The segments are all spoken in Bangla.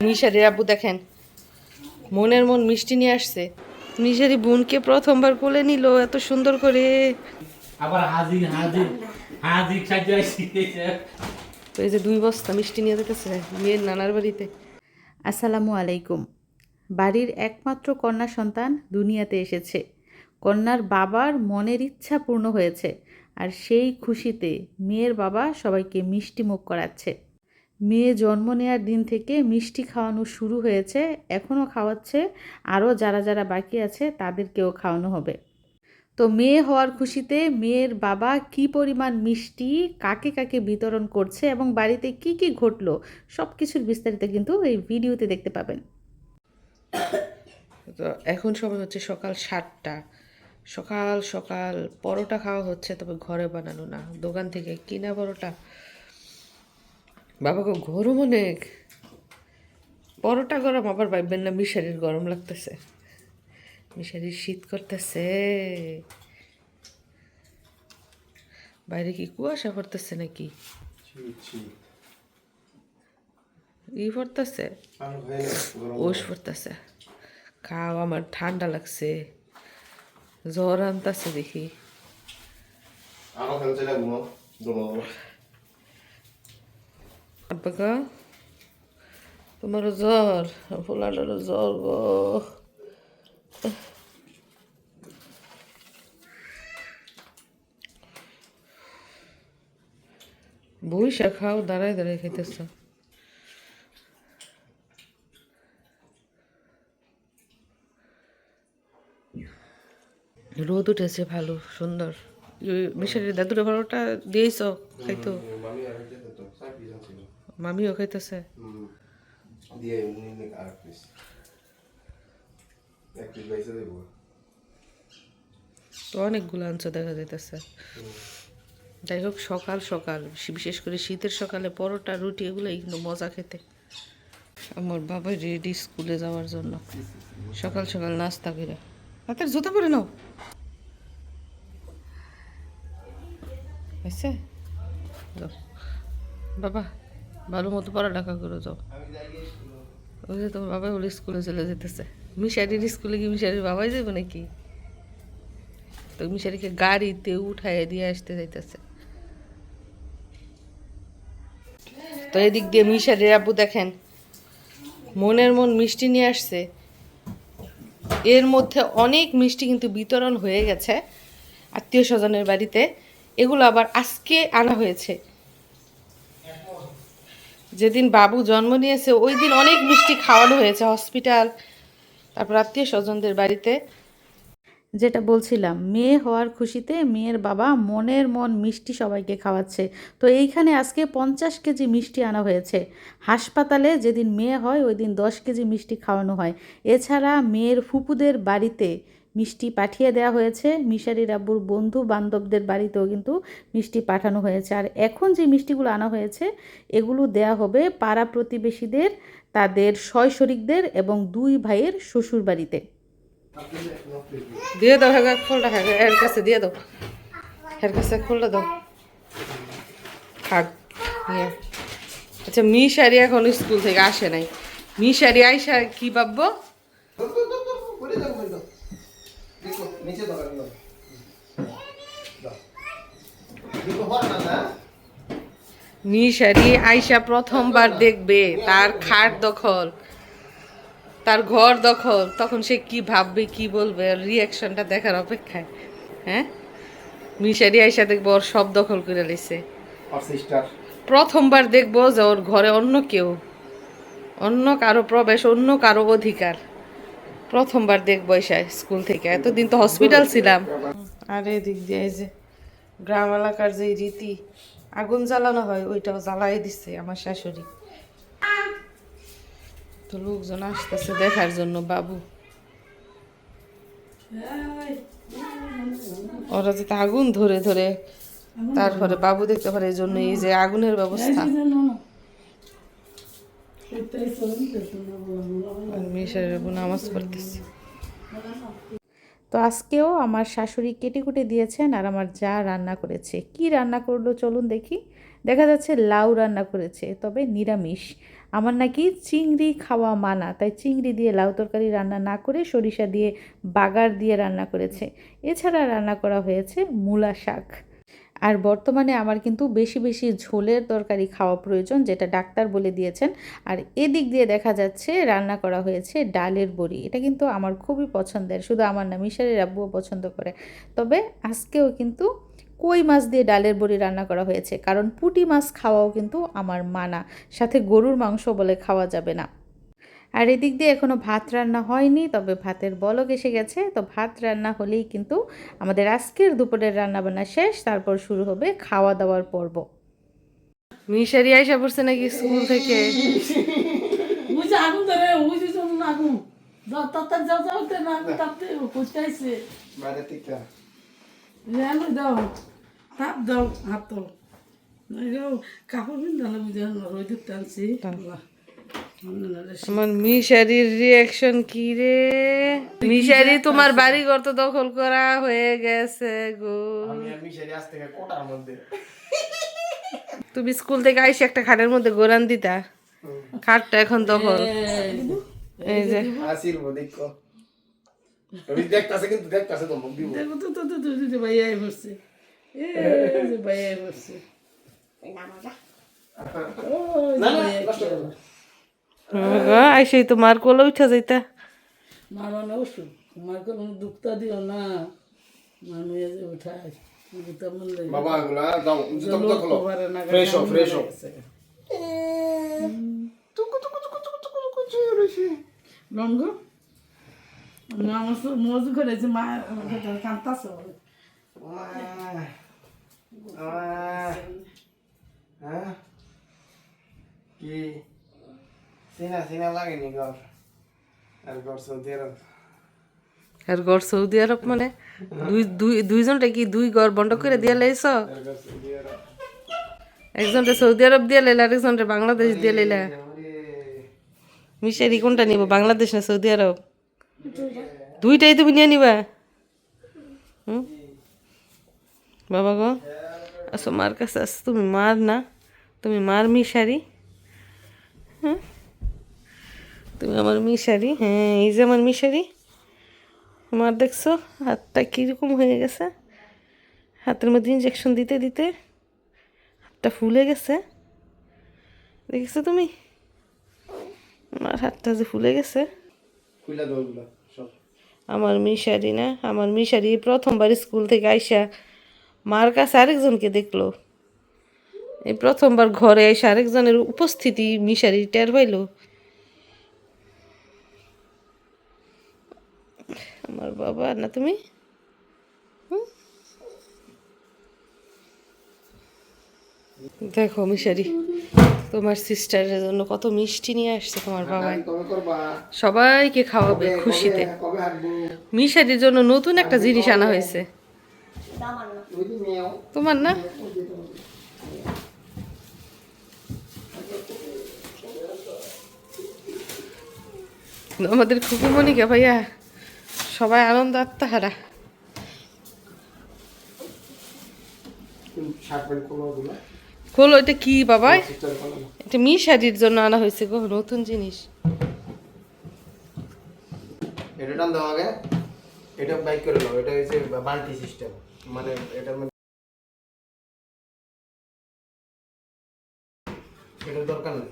মিশারির আব্বু দেখেন মনের মন মিষ্টি নিয়ে আসছে। মিশারি বোনকে প্রথমবার কোলে নিল এত সুন্দর করে। আবার হাজি হাজি হাজি সাজে আসি তো এই যে দুই বস্তা মিষ্টি নিয়ে যেতেছে মেয়ের নানার বাড়িতে। আসসালামু আলাইকুম। বাড়ির একমাত্র কন্যা সন্তান দুনিয়াতে এসেছে। কন্যার বাবার মনের ইচ্ছা পূর্ণ হয়েছে আর সেই খুশিতে মেয়ের বাবা সবাইকে মিষ্টি মুখ করাচ্ছে। মেয়ে জন্ম নেওয়ার দিন থেকে মিষ্টি খাওয়ানো শুরু হয়েছে, এখনও খাওয়াচ্ছে, আরও যারা যারা বাকি আছে তাদেরকেও খাওয়ানো হবে। তো মেয়ে হওয়ার খুশিতে মেয়ের বাবা কি পরিমাণ মিষ্টি, কাকে কাকে বিতরণ করছে এবং বাড়িতে কি কি ঘটলো সব কিছুর বিস্তারিত কিন্তু এই ভিডিওতে দেখতে পাবেন। তো এখন সময় হচ্ছে সকাল সাতটা। সকাল সকাল পরোটা খাওয়া হচ্ছে, তবে ঘরে বানানো না। দোকান থেকে কিনা পরোটা বাবাকে গরম অনেক। পরোটা গরম আবার ভাববেন না মিশারির গরম লাগতেছে। মিশারির শীত করতেছে। বাইরে কি কুয়াশা পড়তেছে নাকি? ই পড়তেছে? ওষ পড়তেছে। খাও আমার ঠান্ডা লাগছে। জ্বর আনতেছে দেখি আরও খেলতে লাগবো দোনো আব্বাকা তোমারও জ্বর ফুলাটারও জ্বর গো বইসা খাও দাঁড়ায় দাঁড়ায় খাইতেছ রোদ উঠেছে ভালো সুন্দর। মিশারির দাদুর ভালোটা দিয়েছ খাইতো মামি আর যেতে তো সাই পিস ছিল মামিও খাইতেছে। হুম। দিয়ে উনি নে আর পিস এক পিস বাইসে দেব। তো অনেকগুলো আনছো দেখা যাইতেছে। যাই হোক সকাল সকাল বিশেষ করে শীতের সকালে পরোটা রুটি এগুলো কিন্তু মজা খেতে। আমার বাবা রেডি স্কুলে যাওয়ার জন্য। সকাল সকাল নাস্তা করে। হাতের জুতা পরে নাও। হয়েছে? বাবা ভালো মতো পড়ালেখা করে যাও। ওই যে তোমার বাবা বলে স্কুলে চলে যেতেছে। মিশারির স্কুলে কি মিশারির বাবাই যাবে নাকি? তো মিশারিকে গাড়িতে উঠায় দিয়ে আসতে যাইতেছে। তো এদিক দিয়ে মিশারির আব্বু দেখেন, মনের মন মিষ্টি নিয়ে আসছে। এর মধ্যে অনেক মিষ্টি কিন্তু বিতরণ হয়ে গেছে আত্মীয় স্বজনের বাড়িতে। এগুলো আবার আজকে আনা হয়েছে। যেদিন বাবু জন্ম নিয়েছে, ওই দিন অনেক মিষ্টি খাওয়ানো হয়েছে হসপিটাল, তারপর আত্মীয় স্বজনদের বাড়িতে। যেটা বলছিলাম, মেয়ে হওয়ার খুশিতে মেয়ের বাবা মনের মন মিষ্টি সবাইকে খাওয়াচ্ছে। তো এইখানে আজকে পঞ্চাশ কেজি মিষ্টি আনা হয়েছে। হাসপাতালে যেদিন মেয়ে হয়, ওই দিন দশ কেজি মিষ্টি খাওয়ানো হয়। এছাড়া মেয়ের ফুপুদের বাড়িতে মিষ্টি পাঠিয়ে দেওয়া হয়েছে। মিশারির আব্বুর বন্ধু বান্ধবদের বাড়িতেও কিন্তু মিষ্টি পাঠানো হয়েছে। আর এখন যে মিষ্টিগুলো আনা হয়েছে, এগুলো দেয়া হবে পাড়া প্রতিবেশীদের, তাদের শয় শরিকদের এবং দুই ভাইয়ের শ্বশুর বাড়িতে। দিয়ে দাও হ্যাঁ ফলটা হ্যাঁ এর কাছে দিয়ে দাও। এর কাছে ফলটা দাও। আচ্ছা মিশারি এখন স্কুল থেকে আসে নাই। মিশারি আইসা কি ভাববো? নিচে দাও একদম দেখো হর না না মিশারি আইসা প্রথমবার দেখবে তার খাট দখল তার ঘর দখল। তখন সে কি ভাববে কি বলবে? রিয়াকশনটা দেখার অপেক্ষায় হ্যাঁ? মিশারি আইসা দেখব ওর সব দখল করে সিস্টার প্রথমবার দেখব যে ওর ঘরে অন্য কেউ অন্য কারও প্রবেশ অন্য কারও অধিকার। প্রথমবার দেখব এসে স্কুল থেকে। এতদিন তো হসপিটাল ছিলাম। আর এদিক দিয়ে এই যে গ্রাম এলাকার যে রীতি, আগুন জ্বালানো হয়, ওইটাও জ্বালাই দিচ্ছে আমার শাশুড়ি। তো লোকজন আসতেছে দেখার জন্য, বাবু। ওরা যাতে আগুন ধরে ধরে, তারপরে বাবু দেখতে পারে, এই জন্য এই যে আগুনের ব্যবস্থা। নামাজ তো আজকেও আমার শাশুড়ি কেটে কুটে দিয়েছেন আর আমার যা রান্না করেছে। কি রান্না করল চলুন দেখি। দেখা যাচ্ছে লাউ রান্না করেছে, তবে নিরামিষ। আমার নাকি চিংড়ি খাওয়া মানা, তাই চিংড়ি দিয়ে লাউ তরকারি রান্না না করে সরিষা দিয়ে বাগার দিয়ে রান্না করেছে। এছাড়া রান্না করা হয়েছে মূলা শাক। আর বর্তমানে আমার কিন্তু বেশি বেশি ঝোলের তরকারি খাওয়া প্রয়োজন, যেটা ডাক্তার বলে দিয়েছেন। আর এদিক দিয়ে দেখা যাচ্ছে রান্না করা হয়েছে ডালের বড়ি। এটা কিন্তু আমার খুবই পছন্দের, শুধু আমার না, মিশারের আব্বুও পছন্দ করে। তবে আজকেও কিন্তু কই মাছ দিয়ে ডালের বড়ি রান্না করা হয়েছে? কারণ পুঁটি মাছ খাওয়াও কিন্তু আমার মানা। সাথে গরুর মাংস বলে খাওয়া যাবে না। আর এদিক দিয়ে এখনও ভাত রান্না হয়নি তবে ভাতের বলক এসে গেছে। তো ভাত রান্না হলেই কিন্তু আমাদের আজকের দুপুরের রান্নাবান্না শেষ তারপর শুরু হবে খাওয়া দাওয়ার পর্ব। মিশারি আইসা পড়ছে নাকি স্কুল থেকে? কাপড় পিন দাও বুঝে রোদ টানছি। আমার মিশারির রিয়াকশন কি রে? মিশারি তোমার বাড়ি ঘর তো দখল করা হয়ে গেছে গো। মিশারি আজ থেকে কোটার মধ্যে। তুমি স্কুল থেকে আইসে একটা খাটের মধ্যে গোরান দিতা। খাটটা এখন দখল। এই যে। দেখতাছে কিন্তু দেখতাছে তো মুখ দিব। দেখো তো তো তো তো ভাই আই বসছে। এ ভাই আই বসছে। না না। আইসেই তো মার কোলে উঠা যাইতা। মারো না ওষুধ তোমার কোনো দুঃখটা দিও না। মানুষ যে উঠায় বাবা এগুলা দাও জুতো লোক খোলো ফ্রেশ হও। লঙ্গ আমার মজু করেছে মা কান্তাছে হ্যাঁ? কি? সিনা সিনা লাগেনি ঘর। আর ঘর সৌদি আরব। আর ঘর সৌদি আরব মানে? দুই দুই দুইজনটা কি দুই ঘর বন্ধ করে দিয়ে লাইছ? আর ঘর সৌদি আরব। একজনটা সৌদি আরব দিয়ে লাইলা আরেকজনটা বাংলাদেশ দিয়ে লাইলা। মিশারি কোনটা নিব বাংলাদেশ না সৌদি আরব? দুইটাই তুমি নিয়ে নিবা? হুম? বাবা গো আসো মার কাছে আসো তুমি মার না তুমি মার মিশারি। হ্যাঁ তুমি আমার মিশারি? হ্যাঁ এই যে আমার মিশারি। আমার দেখছ? হাতটা কীরকম হয়ে গেছে? হাতের মধ্যে ইঞ্জেকশন দিতে দিতে হাতটা ফুলে গেছে। দেখেছ তুমি? আমার হাতটা যে ফুলে গেছে। আমার মিশারি না আমার মিশারি প্রথমবার স্কুল থেকে আইসা মার কাছে আরেকজনকে দেখল। এই প্রথমবার ঘরে এসে আরেকজনের উপস্থিতি মিশারি টের পাইলো। আমার বাবা না তুমি? দেখো মিশারি তোমার সিস্টারের জন্য কত মিষ্টি নিয়ে আসছে তোমার বাবা। সবাইকে খাওয়াবে খুশিতে। মিশারির জন্য নতুন একটা জিনিস আনা হয়েছে। তোমার না? আমাদের খুকুমণিকে ভাইয়া? সবাই আনন্দ আত্মাহারা খোলো এটা কি বাবা। এটা জন্য আনা হয়েছে গো, নতুন জিনিস। এটা টান দাও আগে। এটা বাইক করে নাও, এটা হচ্ছে বাল্টি সিস্টেম মানে মধ্যে এটার দরকার নেই।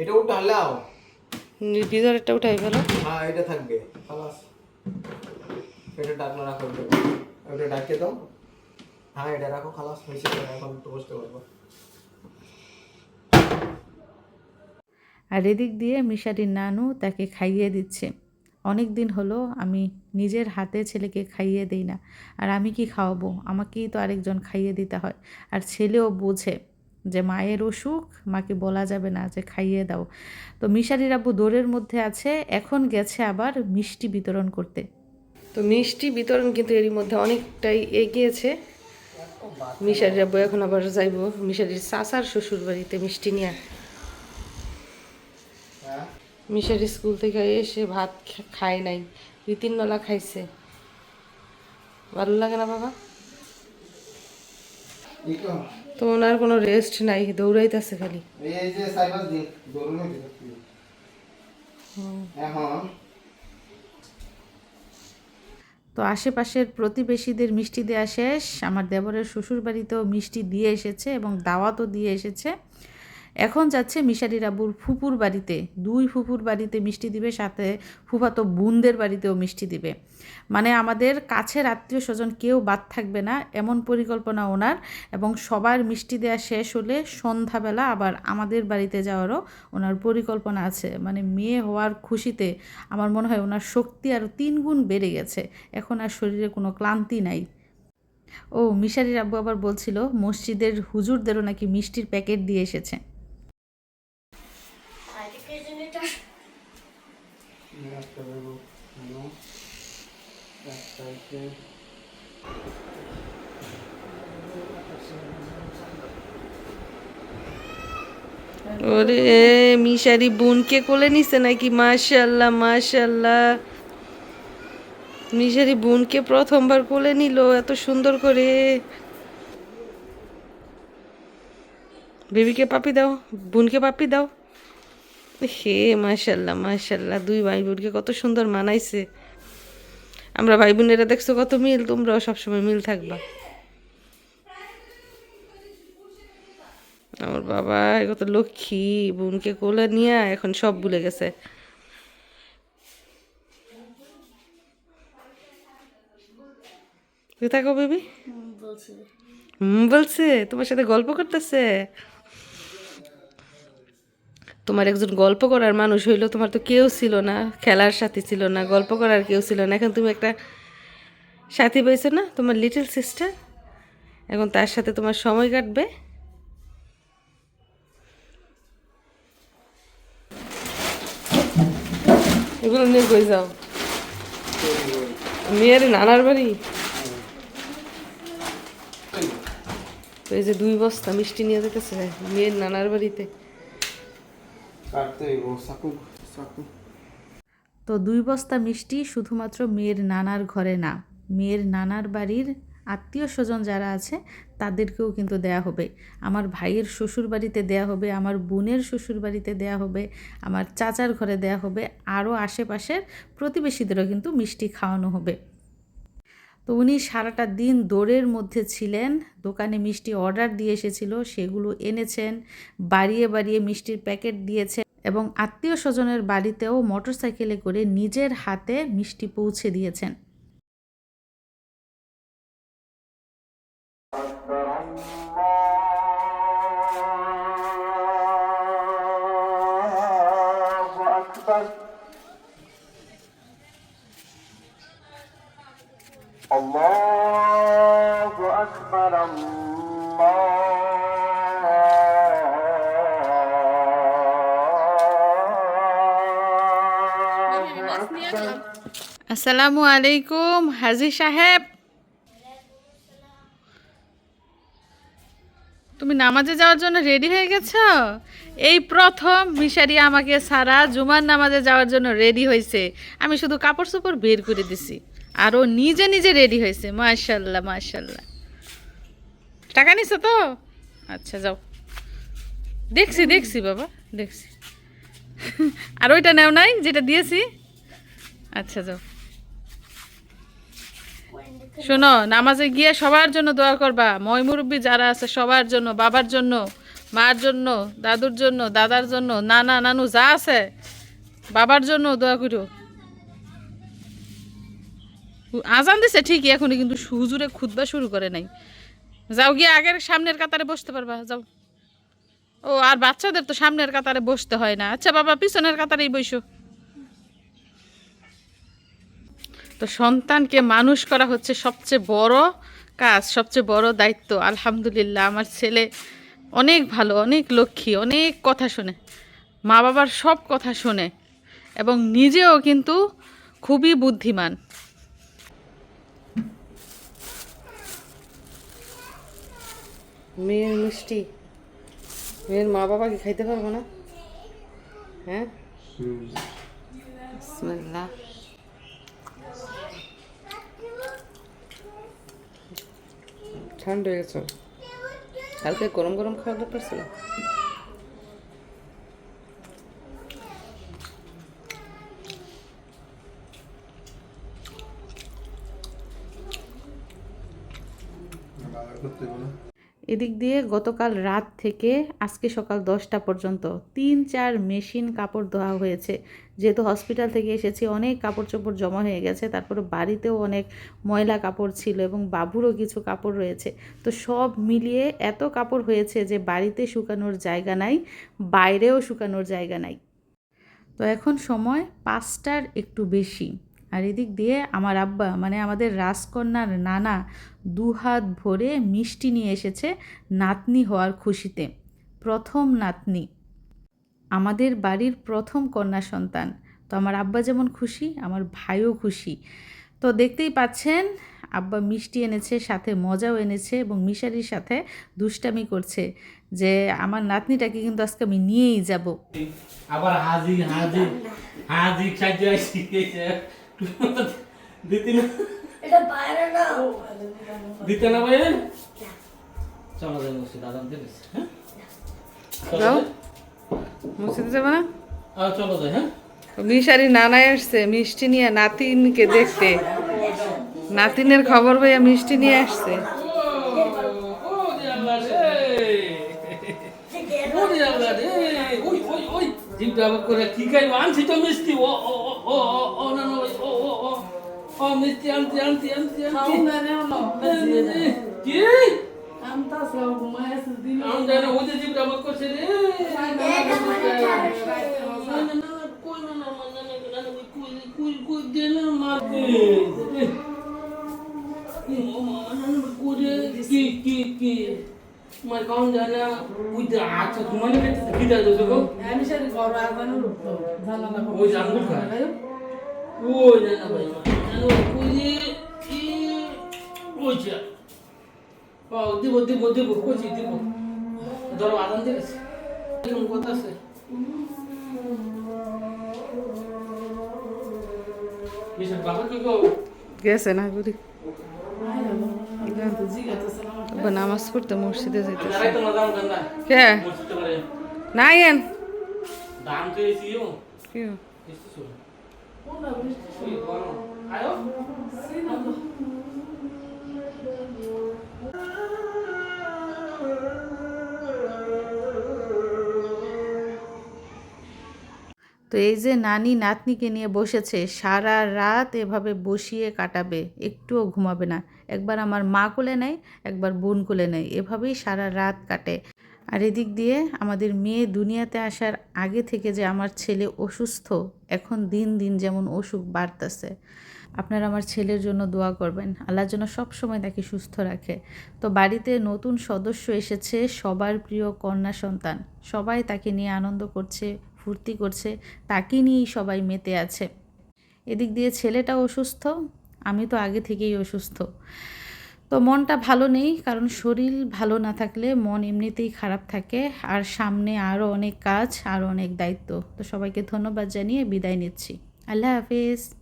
এটা ভিতরেরটা উঠাই ফেলো। হ্যাঁ এটা থাকবে। খালাস এটা ডাকনা রাখো। ওটা ডাকে দাও। হ্যাঁ এটা রাখো খালাস। হয়েছে এখন একটু বসতে পারব। আর এদিক দিয়ে মিশারির নানু তাকে খাইয়ে দিচ্ছে। অনেক দিন হলো আমি নিজের হাতে ছেলেকে খাইয়ে দিই না। আর আমি কি খাওয়াবো? আমাকেই তো আরেকজন খাইয়ে দিতে হয়। আর ছেলেও বোঝে। যে মায়ের অসুখ, মাকে বলা যাবে না যে খাইয়ে দাও। তো মিশারির আব্বু দৌড়ের মধ্যে আছে, এখন গেছে আবার মিষ্টি বিতরণ করতে। তো মিষ্টি বিতরণ কিন্তু এরই মধ্যে অনেকটাই এগিয়েছে। মিশারির আব্বু এখন আবার যাইব মিশারির চাচার শ্বশুর বাড়িতে মিষ্টি নিয়ে। মিশারি স্কুল থেকে এসে ভাত খায় নাই দুই তিন নলা খাইছে। ভালো লাগে না বাবা? তো ওনার কোনো রেস্ট নাই দৌড়াইতেছে খালি। এই যে সাইবাস দিন দৌড়ুন এখন তো আশেপাশের প্রতিবেশীদের মিষ্টি দেওয়া শেষ আমার দেবরের শ্বশুর বাড়িতেও মিষ্টি দিয়ে এসেছে এবং দাওয়াতও দিয়ে এসেছে। এখন যাচ্ছে মিশারি আব্বুর ফুপুর বাড়িতে। দুই ফুপুর বাড়িতে মিষ্টি দিবে, সাথে ফুফাতো বোনদের বাড়িতেও মিষ্টি দিবে। মানে আমাদের কাছের আত্মীয় স্বজন কেউ বাদ থাকবে না, এমন পরিকল্পনা ওনার। এবং সবার মিষ্টি দেওয়া শেষ হলে সন্ধ্যাবেলা আবার আমাদের বাড়িতে যাওয়ারও ওনার পরিকল্পনা আছে। মানে মেয়ে হওয়ার খুশিতে আমার মনে হয় ওনার শক্তি আরও তিন গুণ বেড়ে গেছে। এখন আর শরীরে কোনো ক্লান্তি নাই। ও, মিশারির আব্বু আবার বলছিল, মসজিদের হুজুরদেরও নাকি মিষ্টির প্যাকেট দিয়ে এসেছে একটা দেবো হ্যালো একটা হচ্ছে ওরে, মিশারি বোনকে কোলে নিছে নাকি? মাশাল্লাহ মাশাল্লাহ মিশারি বোনকে প্রথমবার কোলে নিল, এত সুন্দর করে। বেবিকে পাপি দাও, বোনকে পাপি দাও। হে মাশাল্লাহ মাশাল্লাহ দুই ভাই বোনকে কত সুন্দর মানাইছে। আমরা ভাই বোনেরা দেখছ কত মিল তোমরাও সবসময় মিল থাকবা। আমার বাবা কত লক্ষ্মী বোনকে কোলে নিয়ে এখন সব ভুলে গেছে। তুই থাকো বেবি? হুম বলছে তোমার সাথে গল্প করতেছে। তোমার একজন গল্প করার মানুষ হইল, তোমার তো কেউ ছিল না, খেলার সাথী ছিল না, গল্প করার কেউ ছিল না। এখন তুমি একটা সাথী পেয়েছ না, তোমার লিটল সিস্টার এখন তার সাথে তোমার সময় কাটবে। এগুলো নিয়ে কই যাও? মেয়ের নানার বাড়ি? এই যে দুই বস্তা মিষ্টি নিয়ে যেতেছে মেয়ের নানার বাড়িতে। তো দুই বস্তা মিষ্টি শুধুমাত্র মেয়ের নানার ঘরে না, মেয়ের নানার বাড়ির আত্মীয় স্বজন যারা আছে, তাদেরকেও কিন্তু দেয়া হবে। আমার ভাইয়ের শ্বশুর বাড়িতে দেয়া হবে, আমার বোনের শ্বশুর বাড়িতে দেয়া হবে, আমার চাচার ঘরে দেয়া হবে, আরও আশেপাশের প্রতিবেশীদেরও কিন্তু মিষ্টি খাওয়ানো হবে। তো উনি সারাটা দিন দৌড়ের মধ্যে ছিলেন। দোকানে মিষ্টি অর্ডার দিয়ে এসেছিল, সেগুলো এনেছেন, বাড়িয়ে বাড়িয়ে মিষ্টির প্যাকেট দিয়েছেন এবং আত্মীয় স্বজনের বাড়িতেও মোটরসাইকেলে করে নিজের হাতে মিষ্টি পৌঁছে দিয়েছেন। আসসালামু আলাইকুম, হাজি সাহেব। তুমি নামাজে যাওয়ার জন্য রেডি হয়ে গেছো? এই প্রথম মিশারি আমাকে সারা জুমার নামাজে যাওয়ার জন্য রেডি হয়েছে। আমি শুধু কাপড় চোপড় বের করে দিছি। আর ও নিজে নিজে রেডি হয়েছে, মাশাল্লাহ মাশাল্লাহ। টাকা নিছো তো? আচ্ছা যাও। দেখছি দেখছি বাবা, দেখছি। আর ওইটা নেও নাই, যেটা দিয়েছি? আচ্ছা যাও। শোনো, নামাজে গিয়ে সবার জন্য দোয়া করবা। ময় মুরব্বী যারা আছে সবার জন্য, বাবার জন্য, মার জন্য, দাদুর জন্য, দাদার জন্য, নানা, নানু যা আছে, বাবার জন্য দোয়া করো। আজান দিছে ঠিকই, এখনই কিন্তু হুজুরে খুদবা শুরু করে নাই। যাও গিয়ে আগের সামনের কাতারে বসতে পারবা, যাও। ও, আর বাচ্চাদের তো সামনের কাতারে বসতে হয় না। আচ্ছা বাবা, পিছনের কাতারেই বসো। তো সন্তানকে মানুষ করা হচ্ছে সবচেয়ে বড় কাজ সবচেয়ে বড় দায়িত্ব। আলহামদুলিল্লাহ আমার ছেলে অনেক ভালো অনেক লক্ষ্মী অনেক কথা শোনে। মা বাবার সব কথা শোনে এবং নিজেও কিন্তু খুবই বুদ্ধিমান। মেয়ের মিষ্টি। মেয়ের মা বাবা কি খাইতে পারব না? হ্যাঁ? বিসমিল্লাহ। ঠান্ডা হয়ে গেছে। কালকে গরম গরম খাওয়া দরকার ছিল। করতে এদিক দিয়ে গতকাল রাত থেকে আজকে সকাল দশটা পর্যন্ত তিন চার মেশিন কাপড় ধোয়া হয়েছে। যেহেতু হসপিটাল থেকে এসেছি, অনেক কাপড় চোপড় জমা হয়ে গেছে, তারপরে বাড়িতেও অনেক ময়লা কাপড় ছিল এবং বাবুরও কিছু কাপড় রয়েছে। তো সব মিলিয়ে এত কাপড় হয়েছে যে বাড়িতে শুকানোর জায়গা নাই, বাইরেও শুকানোর জায়গা নাই। তো এখন সময় পাঁচটার একটু বেশি। আর এদিক দিয়ে আমার আব্বা মানে আমাদের রাজকন্যার নানা দুহাত ভরে মিষ্টি নিয়ে এসেছে নাতনি হওয়ার খুশিতে। প্রথম নাতনি। আমাদের বাড়ির প্রথম কন্যা সন্তান। তো আমার আব্বা যেমন খুশি, আমার ভাইও খুশি। তো দেখতেই পাচ্ছেন, আব্বা মিষ্টি এনেছে, সাথে মজাও এনেছে এবং মিশারির সাথে দুষ্টামি করছে যে আমার নাতনিটাকে কিন্তু আজকে আমি নিয়েই যাব। আবার হাজি হাজি হাজি সাহায্য আসি দিতে না দিতে না ভাই চলো যাই বসে দাদা দিলে হ্যাঁ চলো যাও। যাই। মসজিদে যাবে না আহ, চলো যাই হ্যাঁ মিশারি নানাই আসছে মিষ্টি নিয়ে নাতিনকে দেখতে নাতিনের খবর ভাইয়া মিষ্টি নিয়ে আসছে করে কি খাইবো আনছি তো মিষ্টি ও ও ও ও ও ও না না ওই, ও ও ও ও মিষ্টি আনছি আনছি আনছি আনছি না কি জানা ওই যে আচ্ছা তোমার কি দা দো গো আমি সারি ঘর আজানো উঠতো জানা না ওই যে আঙ্গুর খায়। ওই দিব দিব দিব কইছি দিব ধরো আদান দিয়েছে এরকম কথা আছে মিশন বাবা কি গো গেছে না বুড়ি। নামাজ পড়তে মসজিদে যাইতেছে। দাঁড়াই তো দাম দেন না কে? না এন। দাম তো এসি কি তো এই যে নানি নাতনিকে নিয়ে বসেছে, সারা রাত এভাবে বসিয়ে কাটাবে, একটুও ঘুমাবে না। একবার আমার মা কোলে নেয়, একবার বোন কোলে নেয়, এভাবেই সারা রাত কাটে। আর এদিক দিয়ে আমাদের মেয়ে দুনিয়াতে আসার আগে থেকে যে আমার ছেলে অসুস্থ, এখন দিন দিন যেমন অসুখ বাড়তেছে। আপনারা আমার ছেলের জন্য দোয়া করবেন। আল্লাহর জন্য সব সময় তাকে সুস্থ রাখে। তো বাড়িতে নতুন সদস্য এসেছে, সবার প্রিয় কন্যা সন্তান। সবাই তাকে নিয়ে আনন্দ করছে, ফুর্তি করছে, তাকে নিয়েই সবাই মেতে আছে। এদিক দিয়ে ছেলেটা অসুস্থ, আমি তো আগে থেকেই অসুস্থ। তো মনটা ভালো নেই, কারণ শরীর ভালো না থাকলে মন এমনিতেই খারাপ থাকে। আর সামনে আরও অনেক কাজ আরও অনেক দায়িত্ব। তো সবাইকে ধন্যবাদ জানিয়ে বিদায় নিচ্ছি। আল্লাহ হাফিজ।